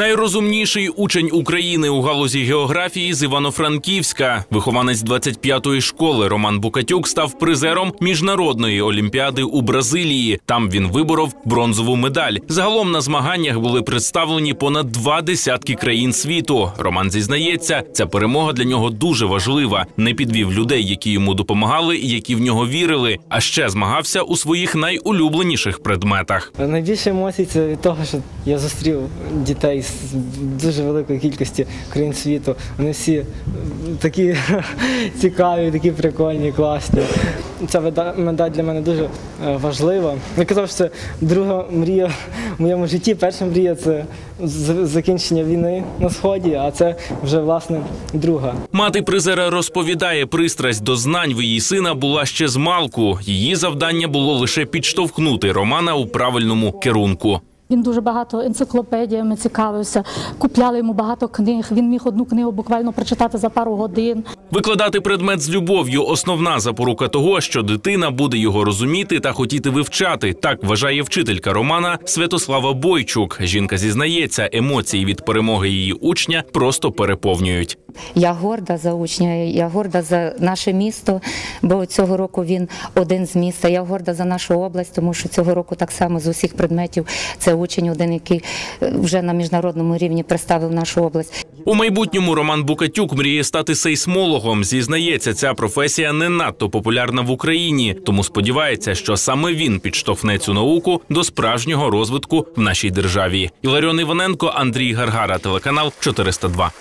Найрозумніший учень України у галузі географії з Івано-Франківська. Вихованець 25-ї школи Роман Букатюк став призером міжнародної олімпіади у Бразилії. Там він виборов бронзову медаль. Загалом на змаганнях були представлені понад два десятки країн світу. Роман зізнається, ця перемога для нього дуже важлива. Не підвів людей, які йому допомагали і які в нього вірили. А ще змагався у своїх найулюбленіших предметах. Найбільше емоцій це від того, що я зустрів дітей дуже великої кількості країн світу. Вони всі такі цікаві, такі прикольні, класні. Ця меда- медаль для мене дуже е, важлива. Я казав, що це друга мрія в моєму житті. Перша мрія це закінчення війни на сході, а це вже власне друга. Мати призера розповідає, пристрасть до знань в її сина була ще з малку. Її завдання було лише підштовхнути Романа у правильному керунку. Він дуже багато енциклопедіями цікавився, купляли йому багато книг. Він міг одну книгу буквально прочитати за пару годин. Викладати предмет з любов'ю основна запорука того, що дитина буде його розуміти та хотіти вивчати. Так вважає вчителька Романа Святослава Бойчук. Жінка зізнається, емоції від перемоги її учня просто переповнюють. Я горда за учня, я горда за наше місто, бо цього року він один з міста. Я горда за нашу область, тому що цього року так само з усіх предметів це учень один, який е, вже на міжнародному рівні представив нашу область. У майбутньому Роман Букатюк мріє стати сейсмологом. Зізнається, ця професія не надто популярна в Україні, тому сподівається, що саме він підштовхне цю науку до справжнього розвитку в нашій державі. Іларіон Іваненко, Андрій Гаргара, телеканал 402.